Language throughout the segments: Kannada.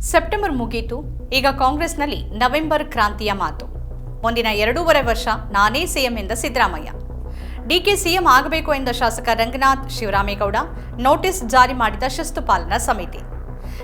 ಸೆಪ್ಟೆಂಬರ್ ಮುಗೀತು. ಈಗ ಕಾಂಗ್ರೆಸ್ನಲ್ಲಿ ನವೆಂಬರ್ ಕ್ರಾಂತಿಯ ಮಾತು. ಮುಂದಿನ ಎರಡೂವರೆ ವರ್ಷ ನಾನೇ ಸಿಎಂ ಎಂದ ಸಿದ್ದರಾಮಯ್ಯ. ಡಿಕೆ ಸಿಎಂ ಆಗಬೇಕು ಎಂದ ಶಾಸಕ ರಂಗನಾಥ್ ಶಿವರಾಮೇಗೌಡ ನೋಟಿಸ್ ಜಾರಿ ಮಾಡಿದ ಶಿಸ್ತು ಪಾಲನಾ ಸಮಿತಿ.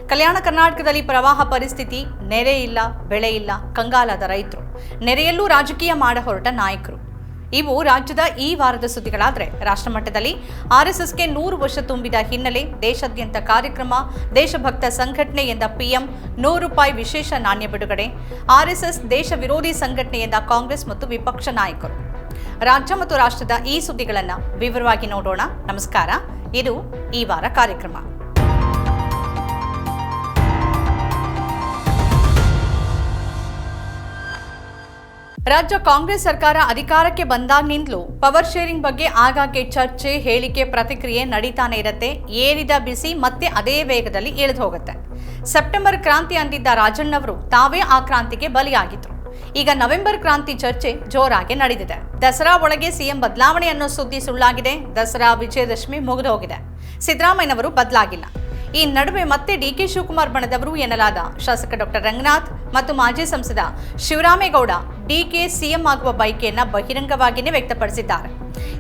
ಕಲ್ಯಾಣ ಕರ್ನಾಟಕದಲ್ಲಿ ಪ್ರವಾಹ ಪರಿಸ್ಥಿತಿ ನೆರೆ ಇಲ್ಲ, ಬೆಳೆ ಇಲ್ಲ, ಕಂಗಾಲಾದ ರೈತರು. ನೆರೆಯಲ್ಲೂ ರಾಜಕೀಯ ಮಾಡ ಹೊರಟ ನಾಯಕರು. ಇವು ರಾಜ್ಯದ ಈ ವಾರದ ಸುದ್ದಿಗಳಾದರೆ, ರಾಷ್ಟ್ರಮಟ್ಟದಲ್ಲಿ ಆರ್ಎಸ್ಎಸ್ಗೆ ನೂರು ವರ್ಷ ತುಂಬಿದ ಹಿನ್ನೆಲೆ ದೇಶಾದ್ಯಂತ ಕಾರ್ಯಕ್ರಮ, ದೇಶಭಕ್ತ ಸಂಘಟನೆ ಎಂದ ಪಿಎಂ, ನೂರು ರೂಪಾಯಿ ವಿಶೇಷ ನಾಣ್ಯ ಬಿಡುಗಡೆ, ಆರ್ಎಸ್ಎಸ್ ದೇಶ ವಿರೋಧಿ ಸಂಘಟನೆ ಎಂದ ಕಾಂಗ್ರೆಸ್ ಮತ್ತು ವಿಪಕ್ಷ ನಾಯಕರು. ರಾಜ್ಯ ಮತ್ತು ರಾಷ್ಟ್ರದ ಈ ಸುದ್ದಿಗಳನ್ನು ವಿವರವಾಗಿ ನೋಡೋಣ. ನಮಸ್ಕಾರ. ಇದು ಈ ವಾರ ಕಾರ್ಯಕ್ರಮ. ರಾಜ್ಯ ಕಾಂಗ್ರೆಸ್ ಸರ್ಕಾರ ಅಧಿಕಾರಕ್ಕೆ ಬಂದಾಗಿನಿಂದಲೂ ಪವರ್ ಶೇರಿಂಗ್ ಬಗ್ಗೆ ಆಗಾಗ್ಗೆ ಚರ್ಚೆ, ಹೇಳಿಕೆ, ಪ್ರತಿಕ್ರಿಯೆ ನಡೀತಾನೆ ಇರುತ್ತೆ. ಏರಿದ ಬಿಸಿ ಮತ್ತೆ ಅದೇ ವೇಗದಲ್ಲಿ ಇಳಿದು ಹೋಗುತ್ತೆ. ಸೆಪ್ಟೆಂಬರ್ ಕ್ರಾಂತಿ ಅಂದಿದ್ದ ರಾಜಣ್ಣವರು ತಾವೇ ಆ ಕ್ರಾಂತಿಗೆ ಬಲಿಯಾಗಿದ್ರು. ಈಗ ನವೆಂಬರ್ ಕ್ರಾಂತಿ ಚರ್ಚೆ ಜೋರಾಗಿ ನಡೆದಿದೆ. ದಸರಾ ಒಳಗೆ ಸಿಎಂ ಬದಲಾವಣೆ ಅನ್ನೋ ಸುದ್ದಿ ಸುಳ್ಳಾಗಿದೆ. ದಸರಾ ವಿಜಯದಶಮಿ ಮುಗಿದು ಹೋಗಿದೆ. ಸಿದ್ದರಾಮಯ್ಯನವರು ಬದಲಾಗಿಲ್ಲ. ಈ ನಡುವೆ ಮತ್ತೆ ಡಿ ಕೆ ಶಿವಕುಮಾರ್ ಬಣದವರು ಎನ್ನಲಾದ ಶಾಸಕ ಡಾಕ್ಟರ್ ರಂಗನಾಥ್ ಮತ್ತು ಮಾಜಿ ಸಂಸದ ಶಿವರಾಮೇಗೌಡ ಡಿಕೆ ಸಿಎಂ ಆಗುವ ಬಯಕೆಯನ್ನ ಬಹಿರಂಗವಾಗಿಯೇ ವ್ಯಕ್ತಪಡಿಸಿದ್ದಾರೆ.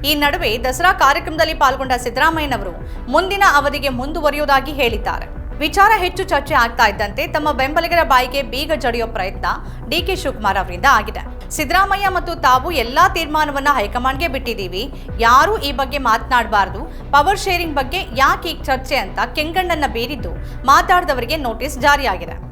ಈ ನಡುವೆ ದಸರಾ ಕಾರ್ಯಕ್ರಮದಲ್ಲಿ ಪಾಲ್ಗೊಂಡ ಸಿದ್ದರಾಮಯ್ಯನವರು ಮುಂದಿನ ಅವಧಿಗೆ ಮುಂದುವರಿಯುವುದಾಗಿ ಹೇಳಿದ್ದಾರೆ. ವಿಚಾರ ಹೆಚ್ಚು ಚರ್ಚೆ ಆಗ್ತಾ ಇದ್ದಂತೆ ತಮ್ಮ ಬೆಂಬಲಿಗರ ಬಾಯಿಗೆ ಬೀಗ ಜಡಿಯೋ ಪ್ರಯತ್ನ ಡಿಕೆ ಶಿವಕುಮಾರ್ ಅವರಿಂದ ಆಗಿದೆ. ಸಿದ್ದರಾಮಯ್ಯ ಮತ್ತು ತಾವು ಎಲ್ಲಾ ತೀರ್ಮಾನವನ್ನ ಹೈಕಮಾಂಡ್ಗೆ ಬಿಟ್ಟಿದ್ದೀವಿ. ಯಾರೂ ಈ ಬಗ್ಗೆ ಮಾತನಾಡಬಾರದು. ಪವರ್ ಶೇರಿಂಗ್ ಬಗ್ಗೆ ಯಾಕೆ ಈ ಚರ್ಚೆ ಅಂತ ಕೆಂಗಣ್ಣನ್ನ ಬೀರಿದ್ದು ಮಾತಾಡಿದವರಿಗೆ ನೋಟಿಸ್ ಜಾರಿಯಾಗಿದೆ.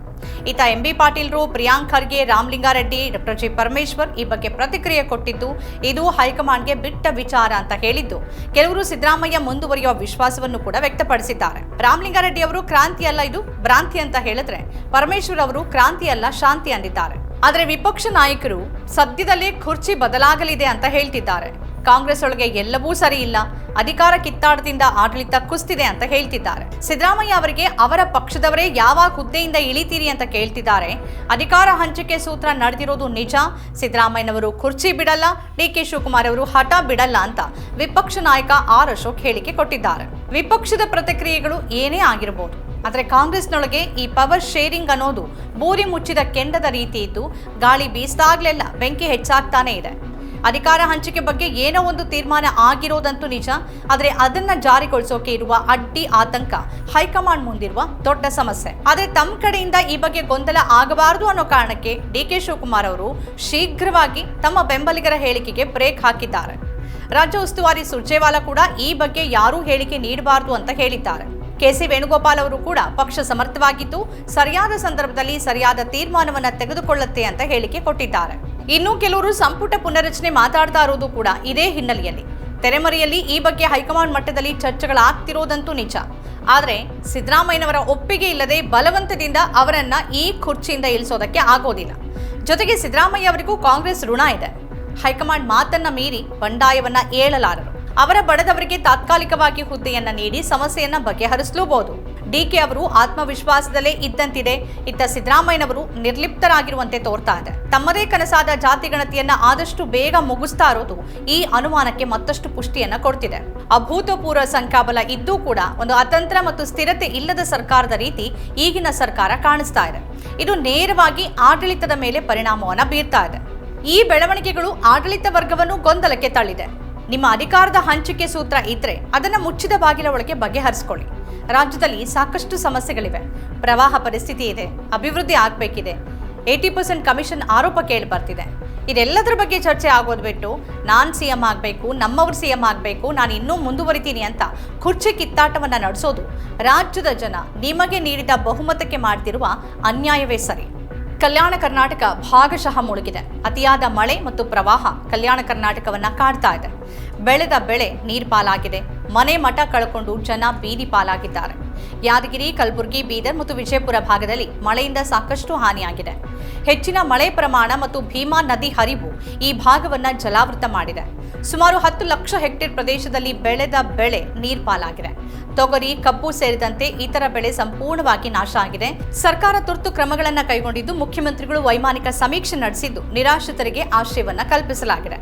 ಈತ ಎಂಬಿ ಪಾಟೀಲ್ರು ಪ್ರಿಯಾಂಕ್ ಖರ್ಗೆ, ರಾಮಲಿಂಗಾರೆಡ್ಡಿ, ಡಾಕ್ಟರ್ ಜಿ ಪರಮೇಶ್ವರ್ ಈ ಬಗ್ಗೆ ಪ್ರತಿಕ್ರಿಯೆ ಕೊಟ್ಟಿದ್ದು, ಇದು ಹೈಕಮಾಂಡ್ಗೆ ಬಿಟ್ಟ ವಿಚಾರ ಅಂತ ಹೇಳಿದ್ದು. ಕೆಲವರು ಸಿದ್ದರಾಮಯ್ಯ ಮುಂದುವರಿಯುವ ವಿಶ್ವಾಸವನ್ನು ಕೂಡ ವ್ಯಕ್ತಪಡಿಸಿದ್ದಾರೆ. ರಾಮಲಿಂಗಾರೆಡ್ಡಿ ಅವರು ಕ್ರಾಂತಿ ಅಲ್ಲ ಇದು, ಭ್ರಾಂತಿ ಅಂತ ಹೇಳಿದ್ರೆ ಪರಮೇಶ್ವರ್ ಅವರು ಕ್ರಾಂತಿ ಅಲ್ಲ, ಶಾಂತಿ ಅಂದಿದ್ದಾರೆ. ಆದರೆ ವಿಪಕ್ಷ ನಾಯಕರು ಸದ್ಯದಲ್ಲೇ ಕುರ್ಚಿ ಬದಲಾಗಲಿದೆ ಅಂತ ಹೇಳ್ತಿದ್ದಾರೆ. ಕಾಂಗ್ರೆಸ್ ಒಳಗೆ ಎಲ್ಲವೂ ಸರಿ ಇಲ್ಲ. ಅಧಿಕಾರ ಕಿತ್ತಾಟದಿಂದ ಆಡಳಿತ ಕುಸ್ತಿದೆ ಅಂತ ಹೇಳ್ತಿದ್ದಾರೆ. ಸಿದ್ದರಾಮಯ್ಯ ಅವರಿಗೆ ಅವರ ಪಕ್ಷದವರೇ ಯಾವಾಗ ಹುದ್ದೆಯಿಂದ ಇಳಿತೀರಿ ಅಂತ ಕೇಳ್ತಿದ್ದಾರೆ. ಅಧಿಕಾರ ಹಂಚಿಕೆ ಸೂತ್ರ ನಡೆದಿರೋದು ನಿಜ. ಸಿದ್ದರಾಮಯ್ಯನವರು ಕುರ್ಚಿ ಬಿಡಲ್ಲ. ಡಿ ಕೆ ಶಿವಕುಮಾರ್ ಅವರು ಹಠ ಬಿಡಲ್ಲ ಅಂತ ವಿಪಕ್ಷ ನಾಯಕ ಆರ್. ಅಶೋಕ್ ಹೇಳಿಕೆ ಕೊಟ್ಟಿದ್ದಾರೆ. ವಿಪಕ್ಷದ ಪ್ರತಿಕ್ರಿಯೆಗಳು ಏನೇ ಆಗಿರಬಹುದು ಆದರೆ ಕಾಂಗ್ರೆಸ್ನೊಳಗೆ ಈ ಪವರ್ ಶೇರಿಂಗ್ ಅನ್ನೋದು ಬೂರಿ ಮುಚ್ಚಿದ ಕೆಂಡದ ರೀತಿ ಇದ್ದು, ಗಾಳಿ ಬೀಸ್ದಾಗ್ಲೆಲ್ಲ ಬೆಂಕಿ ಹೆಚ್ಚಾಗ್ತಾನೆ ಇದೆ. ಅಧಿಕಾರ ಹಂಚಿಕೆ ಬಗ್ಗೆ ಏನೋ ಒಂದು ತೀರ್ಮಾನ ಆಗಿರೋದಂತೂ ನಿಜ, ಆದರೆ ಅದನ್ನ ಜಾರಿಗೊಳಿಸೋಕೆ ಇರುವ ಅಡ್ಡಿ ಆತಂಕ ಹೈಕಮಾಂಡ್ ಮುಂದಿರುವ ದೊಡ್ಡ ಸಮಸ್ಯೆ. ಆದರೆ ತಮ್ಮ ಕಡೆಯಿಂದ ಈ ಬಗ್ಗೆ ಗೊಂದಲ ಆಗಬಾರದು ಅನ್ನೋ ಕಾರಣಕ್ಕೆ ಡಿ ಕೆ ಶಿವಕುಮಾರ್ ಅವರು ಶೀಘ್ರವಾಗಿ ತಮ್ಮ ಬೆಂಬಲಿಗರ ಹೇಳಿಕೆಗೆ ಬ್ರೇಕ್ ಹಾಕಿದ್ದಾರೆ. ರಾಜ್ಯ ಉಸ್ತುವಾರಿ ಸುರ್ಜೇವಾಲಾ ಕೂಡ ಈ ಬಗ್ಗೆ ಯಾರೂ ಹೇಳಿಕೆ ನೀಡಬಾರದು ಅಂತ ಹೇಳಿದ್ದಾರೆ. ಕೆಸಿ ವೇಣುಗೋಪಾಲ್ ಅವರು ಕೂಡ ಪಕ್ಷ ಸಮರ್ಥವಾಗಿದ್ದು ಸರಿಯಾದ ಸಂದರ್ಭದಲ್ಲಿ ಸರಿಯಾದ ತೀರ್ಮಾನವನ್ನು ತೆಗೆದುಕೊಳ್ಳುತ್ತೆ ಅಂತ ಹೇಳಿಕೆ ಕೊಟ್ಟಿದ್ದಾರೆ. ಇನ್ನು ಕೆಲವರು ಸಂಪುಟ ಪುನರಚನೆ ಮಾತಾಡ್ತಾ ಇರೋದು ಕೂಡ ಇದೇ ಹಿನ್ನೆಲೆಯಲ್ಲಿ. ತೆರೆಮರೆಯಲ್ಲಿ ಈ ಬಗ್ಗೆ ಹೈಕಮಾಂಡ್ ಮಟ್ಟದಲ್ಲಿ ಚರ್ಚೆಗಳಾಗ್ತಿರೋದಂತೂ ನಿಜ. ಆದರೆ ಸಿದ್ದರಾಮಯ್ಯನವರ ಒಪ್ಪಿಗೆ ಇಲ್ಲದೆ ಬಲವಂತದಿಂದ ಅವರನ್ನ ಈ ಕುರ್ಚಿಯಿಂದ ಇಳಿಸೋದಕ್ಕೆ ಆಗೋದಿಲ್ಲ. ಜೊತೆಗೆ ಸಿದ್ದರಾಮಯ್ಯ ಅವರಿಗೂ ಕಾಂಗ್ರೆಸ್ ಋಣ ಇದೆ. ಹೈಕಮಾಂಡ್ ಮಾತನ್ನ ಮೀರಿ ಬಂಡಾಯವನ್ನ ಏಳಲಾರರು. ಅವರ ಬಡದವರಿಗೆ ತಾತ್ಕಾಲಿಕವಾಗಿ ಹುದ್ದೆಯನ್ನ ನೀಡಿ ಸಮಸ್ಯೆಯನ್ನ ಬಗೆಹರಿಸಲೂಬಹುದು ಡಿಕೆ ಅವರು ಆತ್ಮವಿಶ್ವಾಸದಲ್ಲೇ ಇದ್ದಂತಿದೆ. ಇತ್ತ ಸಿದ್ದರಾಮಯ್ಯನವರು ನಿರ್ಲಿಪ್ತರಾಗಿರುವಂತೆ ತೋರ್ತಾ ಇದೆ. ತಮ್ಮದೇ ಕನಸಾದ ಜಾತಿ ಗಣತಿಯನ್ನ ಆದಷ್ಟು ಬೇಗ ಮುಗಿಸ್ತಾ ಇರೋದು ಈ ಅನುಮಾನಕ್ಕೆ ಮತ್ತಷ್ಟು ಪುಷ್ಟಿಯನ್ನ ಕೊಡ್ತಿದೆ. ಅಭೂತಪೂರ್ವ ಸಂಖ್ಯಾಬಲ ಇದ್ದೂ ಕೂಡ ಒಂದು ಅತಂತ್ರ ಮತ್ತು ಸ್ಥಿರತೆ ಇಲ್ಲದ ಸರ್ಕಾರದ ರೀತಿ ಈಗಿನ ಸರ್ಕಾರ ಕಾಣಿಸ್ತಾ ಇದೆ. ಇದು ನೇರವಾಗಿ ಆಡಳಿತದ ಮೇಲೆ ಪರಿಣಾಮವನ್ನು ಬೀರ್ತಾ ಇದೆ. ಈ ಬೆಳವಣಿಗೆಗಳು ಆಡಳಿತ ವರ್ಗವನ್ನು ಗೊಂದಲಕ್ಕೆ ತಳ್ಳಿದೆ. ನಿಮ್ಮ ಅಧಿಕಾರದ ಹಂಚಿಕೆ ಸೂತ್ರ ಇದ್ರೆ ಅದನ್ನ ಮುಚ್ಚಿದ ಬಾಗಿಲ ಒಳಗೆ ಬಗೆಹರಿಸ್ಕೊಳ್ಳಿ. ರಾಜ್ಯದಲ್ಲಿ ಸಾಕಷ್ಟು ಸಮಸ್ಯೆಗಳಿವೆ. ಪ್ರವಾಹ ಪರಿಸ್ಥಿತಿ ಇದೆ, ಅಭಿವೃದ್ಧಿ ಆಗಬೇಕಿದೆ. ಏಯ್ಟಿ ಪರ್ಸೆಂಟ್ ಕಮಿಷನ್ ಆರೋಪ ಕೇಳಿ ಬರ್ತಿದೆ. ಇದೆಲ್ಲದರ ಬಗ್ಗೆ ಚರ್ಚೆ ಆಗೋದು ಬಿಟ್ಟು ನಾನು ಸಿ ಎಂ ಆಗಬೇಕು, ನಮ್ಮವ್ರು ಸಿ ಎಂ ಆಗಬೇಕು, ನಾನು ಇನ್ನೂ ಮುಂದುವರಿತೀನಿ ಅಂತ ಕುರ್ಚಿ ಕಿತ್ತಾಟವನ್ನು ನಡೆಸೋದು ರಾಜ್ಯದ ಜನ ನಿಮಗೆ ನೀಡಿದ ಬಹುಮತಕ್ಕೆ ಮಾಡ್ತಿರುವ ಅನ್ಯಾಯವೇ ಸರಿ. ಕಲ್ಯಾಣ ಕರ್ನಾಟಕ ಭಾಗಶಃ ಮುಳುಗಿದೆ. ಅತಿಯಾದ ಮಳೆ ಮತ್ತು ಪ್ರವಾಹ ಕಲ್ಯಾಣ ಕರ್ನಾಟಕವನ್ನ ಕಾಡ್ತಾ ಇದೆ. ಬೆಳೆದ ಬೆಳೆ ನೀರು ಪಾಲಾಗಿದೆ ಮನೆ ಮಠ ಕಳ್ಕೊಂಡು ಜನ ಬೀದಿ ಪಾಲಾಗಿದ್ದಾರೆ. ಯಾದಗಿರಿ, ಕಲಬುರಗಿ, ಬೀದರ್ ಮತ್ತು ವಿಜಯಪುರ ಭಾಗದಲ್ಲಿ ಮಳೆಯಿಂದ ಸಾಕಷ್ಟು ಹಾನಿಯಾಗಿದೆ. ಹೆಚ್ಚಿನ ಮಳೆ ಪ್ರಮಾಣ ಮತ್ತು ಭೀಮಾ ನದಿ ಹರಿವು ಈ ಭಾಗವನ್ನು ಜಲಾವೃತ ಮಾಡಿದೆ. ಸುಮಾರು ಹತ್ತು ಲಕ್ಷ ಹೆಕ್ಟೇರ್ ಪ್ರದೇಶದಲ್ಲಿ ಬೆಳೆದ ಬೆಳೆ ನೀರ್ಪಾಲಾಗಿದೆ ತೊಗರಿ, ಕಬ್ಬು ಸೇರಿದಂತೆ ಇತರ ಬೆಳೆ ಸಂಪೂರ್ಣವಾಗಿ ನಾಶ ಆಗಿದೆ. ಸರ್ಕಾರ ತುರ್ತು ಕ್ರಮಗಳನ್ನು ಕೈಗೊಂಡಿದ್ದು ಮುಖ್ಯಮಂತ್ರಿಗಳು ವೈಮಾನಿಕ ಸಮೀಕ್ಷೆ ನಡೆಸಿದ್ದು ನಿರಾಶ್ರಿತರಿಗೆ ಆಶ್ರಯವನ್ನು ಕಲ್ಪಿಸಲಾಗಿದೆ.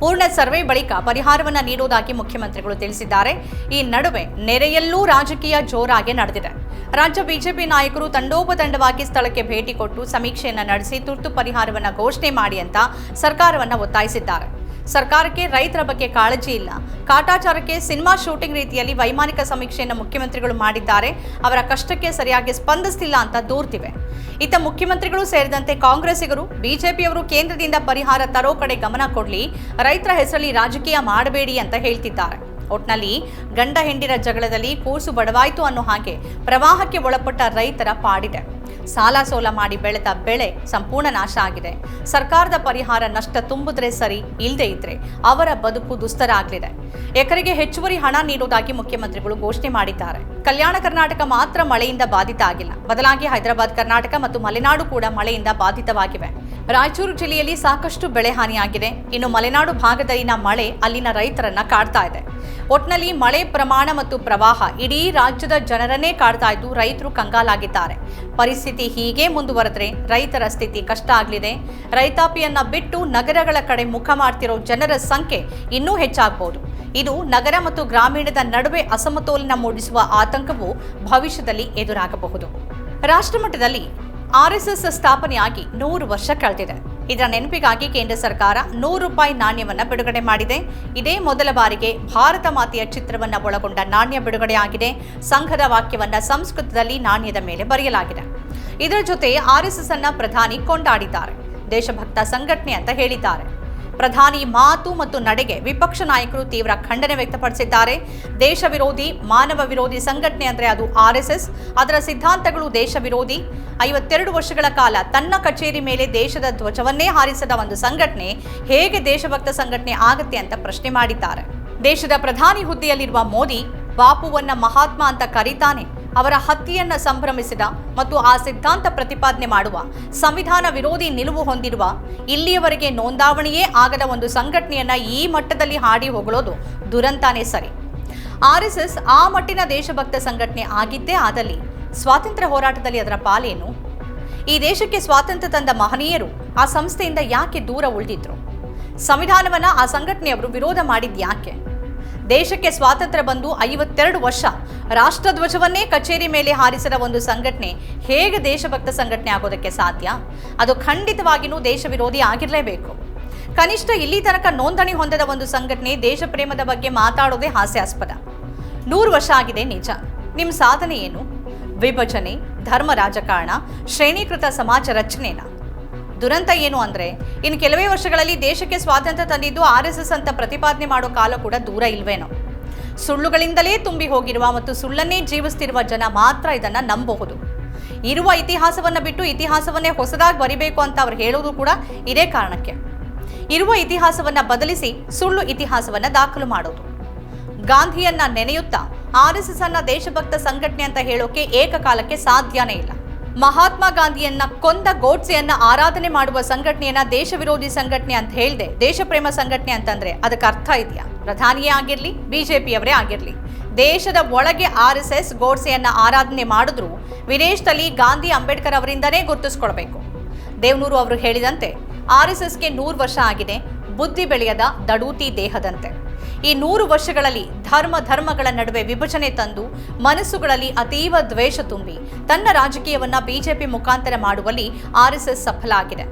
ಪೂರ್ಣ ಸರ್ವೆ ಬಳಿಕ ಪರಿಹಾರವನ್ನ ನೀಡುವುದಾಗಿ ಮುಖ್ಯಮಂತ್ರಿಗಳು ತಿಳಿಸಿದ್ದಾರೆ. ಈ ನಡುವೆ ನೆರೆಯಲ್ಲೂ ರಾಜಕೀಯ ಜೋರಾಗಿ ನಡೆದಿದೆ. ರಾಜ್ಯ ಬಿಜೆಪಿ ನಾಯಕರು ತಂಡೋಪತಂಡವಾಗಿ ಸ್ಥಳಕ್ಕೆ ಭೇಟಿ ಕೊಟ್ಟು ಸಮೀಕ್ಷೆಯನ್ನು ನಡೆಸಿ ತುರ್ತು ಪರಿಹಾರವನ್ನು ಘೋಷಣೆ ಮಾಡಿ ಅಂತ ಸರ್ಕಾರವನ್ನು ಒತ್ತಾಯಿಸಿದ್ದಾರೆ. ಸರ್ಕಾರಕ್ಕೆ ರೈತರ ಬಗ್ಗೆ ಕಾಳಜಿ ಇಲ್ಲ. ಕಾಟಾಚಾರಕ್ಕೆ ಸಿನಿಮಾ ಶೂಟಿಂಗ್ ರೀತಿಯಲ್ಲಿ ವೈಮಾನಿಕ ಸಮೀಕ್ಷೆಯನ್ನು ಮುಖ್ಯಮಂತ್ರಿಗಳು ಮಾಡಿದ್ದಾರೆ. ಅವರ ಕಷ್ಟಕ್ಕೆ ಸರಿಯಾಗಿ ಸ್ಪಂದಿಸ್ತಿಲ್ಲ ಅಂತ ದೂರ್ತಿವೆ. ಇತ್ತ ಮುಖ್ಯಮಂತ್ರಿಗಳು ಸೇರಿದಂತೆ ಕಾಂಗ್ರೆಸ್ಸಿಗರು ಬಿಜೆಪಿಯವರು ಕೇಂದ್ರದಿಂದ ಪರಿಹಾರ ತರೋ ಕಡೆ ಗಮನ ಕೊಡಲಿ, ರೈತರ ಹೆಸರಲ್ಲಿ ರಾಜಕೀಯ ಮಾಡಬೇಡಿ ಅಂತ ಹೇಳ್ತಿದ್ದಾರೆ. ಒಟ್ನಲ್ಲಿ ಗಂಡ ಹೆಂಡಿನ ಜಗಳದಲ್ಲಿ ಕೂಸು ಬಡವಾಯಿತು ಅನ್ನೋ ಹಾಗೆ ಪ್ರವಾಹಕ್ಕೆ ಒಳಪಟ್ಟ ರೈತರ ಪಾಡಿದೆ. ಸಾಲ ಸೋಲ ಮಾಡಿ ಬೆಳೆದ ಬೆಳೆ ಸಂಪೂರ್ಣ ನಾಶ ಆಗಿದೆ. ಸರ್ಕಾರದ ಪರಿಹಾರ ನಷ್ಟ ತುಂಬಿದ್ರೆ ಸರಿ ಇಲ್ಲದೆ ಇದ್ರೆ ಅವರ ಬದುಕು ದುಸ್ತರ ಆಗಲಿದೆ ಎಕರೆಗೆ ಹೆಚ್ಚುವರಿ ಹಣ ನೀಡುವುದಾಗಿ ಮುಖ್ಯಮಂತ್ರಿಗಳು ಘೋಷಣೆ ಮಾಡಿದ್ದಾರೆ. ಕಲ್ಯಾಣ ಕರ್ನಾಟಕ ಮಾತ್ರ ಮಳೆಯಿಂದ ಬಾಧಿತ ಆಗಿಲ್ಲ. ಬದಲಾಗಿ ಹೈದರಾಬಾದ್, ಕರ್ನಾಟಕ ಮತ್ತು ಮಲೆನಾಡು ಕೂಡ ಮಳೆಯಿಂದ ಬಾಧಿತವಾಗಿವೆ. ರಾಯಚೂರು ಜಿಲ್ಲೆಯಲ್ಲಿ ಸಾಕಷ್ಟು ಬೆಳೆ ಹಾನಿಯಾಗಿದೆ. ಇನ್ನು ಮಲೆನಾಡು ಭಾಗದಲ್ಲಿನ ಮಳೆ ಅಲ್ಲಿನ ರೈತರನ್ನ ಕಾಡ್ತಾ ಇದೆ. ಒಟ್ನಲ್ಲಿ ಮಳೆ ಪ್ರಮಾಣ ಮತ್ತು ಪ್ರವಾಹ ಇಡೀ ರಾಜ್ಯದ ಜನರನ್ನೇ ಕಾಡ್ತಾ ಇದ್ದು ರೈತರು ಕಂಗಾಲಾಗಿದ್ದಾರೆ. ಪರಿಸ್ಥಿತಿ ಹೀಗೆ ಮುಂದುವರೆದ್ರೆ ರೈತರ ಸ್ಥಿತಿ ಕಷ್ಟ ಆಗಲಿದೆ. ರೈತಾಪಿಯನ್ನ ಬಿಟ್ಟು ನಗರಗಳ ಕಡೆ ಮುಖ ಮಾಡ್ತಿರೋ ಜನರ ಸಂಖ್ಯೆ ಇನ್ನೂ ಹೆಚ್ಚಾಗಬಹುದು ಇದು ನಗರ ಮತ್ತು ಗ್ರಾಮೀಣದ ನಡುವೆ ಅಸಮತೋಲನ ಮೂಡಿಸುವ ಆತಂಕವು ಭವಿಷ್ಯದಲ್ಲಿ ಎದುರಾಗಬಹುದು. ರಾಷ್ಟ್ರಮಟ್ಟದಲ್ಲಿ ಆರ್ಎಸ್ಎಸ್ ಸ್ಥಾಪನೆಯಾಗಿ ನೂರು ವರ್ಷ ಕಳೆದಿದೆ. ಇದರ ನೆನಪಿಗಾಗಿ ಕೇಂದ್ರ ಸರ್ಕಾರ ನೂರು ರೂಪಾಯಿ ನಾಣ್ಯವನ್ನ ಬಿಡುಗಡೆ ಮಾಡಿದೆ. ಇದೇ ಮೊದಲ ಬಾರಿಗೆ ಭಾರತ ಮಾತೆಯ ಚಿತ್ರವನ್ನ ಒಳಗೊಂಡ ನಾಣ್ಯ ಬಿಡುಗಡೆಯಾಗಿದೆ. ಸಂಘದ ವಾಕ್ಯವನ್ನ ಸಂಸ್ಕೃತದಲ್ಲಿ ನಾಣ್ಯದ ಮೇಲೆ ಬರೆಯಲಾಗಿದೆ. ಇದರ ಜೊತೆ ಆರ್ಎಸ್ಎಸ್ ಅನ್ನ ಪ್ರಧಾನಿ ಕೊಂಡಾಡಿದ್ದಾರೆ. ದೇಶಭಕ್ತ ಸಂಘಟನೆ ಅಂತ ಹೇಳಿದ್ದಾರೆ. ಪ್ರಧಾನಿ ಮಾತು ಮತ್ತು ನಡೆಗೆ ವಿಪಕ್ಷ ನಾಯಕರು ತೀವ್ರ ಖಂಡನೆ ವ್ಯಕ್ತಪಡಿಸಿದ್ದಾರೆ. ದೇಶ ವಿರೋಧಿ, ಮಾನವ ವಿರೋಧಿ ಸಂಘಟನೆ ಅಂದರೆ ಅದು ಆರ್ಎಸ್ಎಸ್. ಅದರ ಸಿದ್ಧಾಂತಗಳು ದೇಶ ವಿರೋಧಿ. ಐವತ್ತೆರಡು ವರ್ಷಗಳ ಕಾಲ ತನ್ನ ಕಚೇರಿ ಮೇಲೆ ದೇಶದ ಧ್ವಜವನ್ನೇ ಹಾರಿಸದ ಒಂದು ಸಂಘಟನೆ ಹೇಗೆ ದೇಶಭಕ್ತ ಸಂಘಟನೆ ಆಗುತ್ತೆ ಅಂತ ಪ್ರಶ್ನೆ ಮಾಡಿದ್ದಾರೆ. ದೇಶದ ಪ್ರಧಾನಿ ಹುದ್ದೆಯಲ್ಲಿರುವ ಮೋದಿ, ಬಾಪುವನ್ನ ಮಹಾತ್ಮ ಅಂತ ಕರೀತಾನೆ. ಅವರ ಹತ್ಯೆಯನ್ನು ಸಂಭ್ರಮಿಸಿದ ಮತ್ತು ಆ ಸಿದ್ಧಾಂತ ಪ್ರತಿಪಾದನೆ ಮಾಡುವ, ಸಂವಿಧಾನ ವಿರೋಧಿ ನಿಲುವು ಹೊಂದಿರುವ, ಇಲ್ಲಿಯವರೆಗೆ ನೋಂದಾವಣಿಯೇ ಆಗದ ಒಂದು ಸಂಘಟನೆಯನ್ನ ಈ ಮಟ್ಟದಲ್ಲಿ ಹಾಡಿ ಹೊಗಳೋದು ದುರಂತಾನೇ ಸರಿ. ಆರ್ಎಸ್ಎಸ್ ಆ ಮಟ್ಟಿನ ದೇಶಭಕ್ತ ಸಂಘಟನೆ ಆಗಿದ್ದೇ ಆದಲ್ಲಿ ಸ್ವಾತಂತ್ರ್ಯ ಹೋರಾಟದಲ್ಲಿ ಅದರ ಪಾಲೇನು? ಈ ದೇಶಕ್ಕೆ ಸ್ವಾತಂತ್ರ್ಯ ತಂದ ಮಹನೀಯರು ಆ ಸಂಸ್ಥೆಯಿಂದ ಯಾಕೆ ದೂರ ಉಳಿದಿದ್ರು? ಸಂವಿಧಾನವನ್ನ ಆ ಸಂಘಟನೆಯವರು ವಿರೋಧ ಮಾಡಿದ್ ಯಾಕೆ? ದೇಶಕ್ಕೆ ಸ್ವಾತಂತ್ರ್ಯ ಬಂದು ಐವತ್ತೆರಡು ವರ್ಷ ರಾಷ್ಟ್ರಧ್ವಜವನ್ನೇ ಕಚೇರಿ ಮೇಲೆ ಹಾರಿಸಿದ ಒಂದು ಸಂಘಟನೆ ಹೇಗೆ ದೇಶಭಕ್ತ ಸಂಘಟನೆ ಆಗೋದಕ್ಕೆ ಸಾಧ್ಯ? ಅದು ಖಂಡಿತವಾಗಿಯೂ ದೇಶ ವಿರೋಧಿ ಆಗಿರಲೇಬೇಕು. ಕನಿಷ್ಠ ಇಲ್ಲಿ ತನಕ ನೋಂದಣಿ ಹೊಂದದ ಒಂದು ಸಂಘಟನೆ ದೇಶ ಪ್ರೇಮದ ಬಗ್ಗೆ ಮಾತಾಡೋದೇ ಹಾಸ್ಯಾಸ್ಪದ. ನೂರು ವರ್ಷ ಆಗಿದೆ ನಿಜ. ನಿಮ್ಮ ಸಾಧನೆ ಏನು? ವಿಭಜನೆ, ಧರ್ಮ ರಾಜಕಾರಣ, ಶ್ರೇಣೀಕೃತ ಸಮಾಜ ರಚನೆನಾ? ದುರಂತ ಏನು ಅಂದ್ರೆ, ಇನ್ನು ಕೆಲವೇ ವರ್ಷಗಳಲ್ಲಿ ದೇಶಕ್ಕೆ ಸ್ವಾತಂತ್ರ್ಯ ತಂದಿದ್ದು ಆರ್ ಎಸ್ ಎಸ್ ಅಂತ ಪ್ರತಿಪಾದನೆ ಮಾಡೋ ಕಾಲ ಕೂಡ ದೂರ ಇಲ್ವೇನೋ? ಸುಳ್ಳುಗಳಿಂದಲೇ ತುಂಬಿ ಹೋಗಿರುವ ಮತ್ತು ಸುಳ್ಳನ್ನೇ ಜೀವಿಸ್ತಿರುವ ಜನ ಮಾತ್ರ ಇದನ್ನ ನಂಬಬಹುದು ಇರುವ ಇತಿಹಾಸವನ್ನ ಬಿಟ್ಟು ಇತಿಹಾಸವನ್ನೇ ಹೊಸದಾಗಿ ಬರಿಬೇಕು ಅಂತ ಅವ್ರು ಹೇಳೋದು ಕೂಡ ಇದೇ ಕಾರಣಕ್ಕೆ. ಇರುವ ಇತಿಹಾಸವನ್ನ ಬದಲಿಸಿ ಸುಳ್ಳು ಇತಿಹಾಸವನ್ನ ದಾಖಲು ಮಾಡೋದು. ಗಾಂಧಿಯನ್ನ ನೆನೆಯುತ್ತಾ ಆರ್ ಎಸ್ ಎಸ್ ಅನ್ನ ದೇಶಭಕ್ತ ಸಂಘಟನೆ ಅಂತ ಹೇಳೋಕೆ ಏಕಕಾಲಕ್ಕೆ ಸಾಧ್ಯನೇ ಇಲ್ಲ. ಮಹಾತ್ಮ ಗಾಂಧಿಯನ್ನ ಕೊಂದ ಗೋಡ್ಸೆಯನ್ನ ಆರಾಧನೆ ಮಾಡುವ ಸಂಘಟನೆಯನ್ನ ದೇಶ ವಿರೋಧಿ ಸಂಘಟನೆ ಅಂತ ಹೇಳಿದೆ, ದೇಶ ಪ್ರೇಮ ಸಂಘಟನೆ ಅಂತಂದ್ರೆ ಅದಕ್ಕೆ ಅರ್ಥ ಇದೆಯಾ? ಪ್ರಧಾನಿಯೇ ಆಗಿರ್ಲಿ, ಬಿಜೆಪಿಯವರೇ ಆಗಿರ್ಲಿ, ದೇಶದ ಒಳಗೆ ಆರ್ ಎಸ್ ಎಸ್ ಗೋಡ್ಸೆಯನ್ನ ಆರಾಧನೆ ಮಾಡಿದ್ರು ವಿದೇಶದಲ್ಲಿ ಗಾಂಧಿ ಅಂಬೇಡ್ಕರ್ ಅವರಿಂದನೇ ಗುರುತಿಸ್ಕೊಳ್ಬೇಕು. ದೇವನೂರು ಅವರು ಹೇಳಿದಂತೆ, ಆರ್ ಎಸ್ ಎಸ್ಗೆ ನೂರು ವರ್ಷ ಆಗಿದೆ, ಬುದ್ಧಿ ಬೆಳೆಯದ ದಡೂತಿ ದೇಹದಂತೆ. ಈ ನೂರು ವರ್ಷಗಳಲ್ಲಿ ಧರ್ಮ ಧರ್ಮಗಳ ನಡುವೆ ವಿಭಜನೆ ತಂದು ಮನಸ್ಸುಗಳಲ್ಲಿ ಅತೀವ ದ್ವೇಷ ತುಂಬಿ ತನ್ನ ರಾಜಕೀಯವನ್ನ ಬಿಜೆಪಿ ಮುಖಾಂತರ ಮಾಡುವಲ್ಲಿ ಆರ್ಎಸ್ಎಸ್ ಸಫಲ ಆಗಿದೆ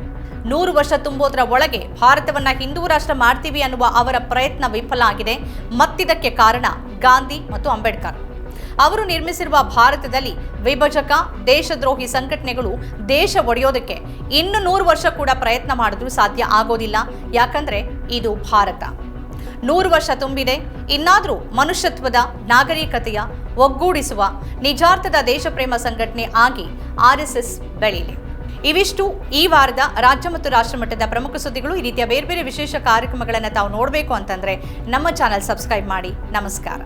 ನೂರು ವರ್ಷ ತುಂಬೋದರ ಒಳಗೆ ಭಾರತವನ್ನ ಹಿಂದೂ ರಾಷ್ಟ್ರ ಮಾಡ್ತೀವಿ ಅನ್ನುವ ಅವರ ಪ್ರಯತ್ನ ವಿಫಲ ಆಗಿದೆ. ಮತ್ತಿದಕ್ಕೆ ಕಾರಣ ಗಾಂಧಿ ಮತ್ತು ಅಂಬೇಡ್ಕರ್. ಅವರು ನಿರ್ಮಿಸಿರುವ ಭಾರತದಲ್ಲಿ ವಿಭಜಕ, ದೇಶದ್ರೋಹಿ ಸಂಘಟನೆಗಳು ದೇಶ ಒಡೆಯೋದಕ್ಕೆ ಇನ್ನು ನೂರು ವರ್ಷ ಕೂಡ ಪ್ರಯತ್ನ ಮಾಡಿದ್ರೂ ಸಾಧ್ಯ ಆಗೋದಿಲ್ಲ. ಯಾಕಂದ್ರೆ ಇದು ಭಾರತ. ನೂರು ವರ್ಷ ತುಂಬಿದೆ. ಇನ್ನಾದರೂ ಮನುಷ್ಯತ್ವದ ನಾಗರಿಕತೆಯ ಒಗ್ಗೂಡಿಸುವ ನಿಜಾರ್ಥದ ದೇಶಪ್ರೇಮ ಸಂಘಟನೆ ಆಗಿ ಆರ್ಎಸ್ಎಸ್ ಬೆಳೀಲಿ. ಇವಿಷ್ಟು ಈ ವಾರದ ರಾಜ್ಯ ಮತ್ತು ರಾಷ್ಟ್ರ ಮಟ್ಟದ ಪ್ರಮುಖ ಸುದ್ದಿಗಳು. ಈ ರೀತಿಯ ಬೇರೆ ಬೇರೆ ವಿಶೇಷ ಕಾರ್ಯಕ್ರಮಗಳನ್ನು ತಾವು ನೋಡಬೇಕು ಅಂತಂದರೆ ನಮ್ಮ ಚಾನಲ್ ಸಬ್ಸ್ಕ್ರೈಬ್ ಮಾಡಿ. ನಮಸ್ಕಾರ.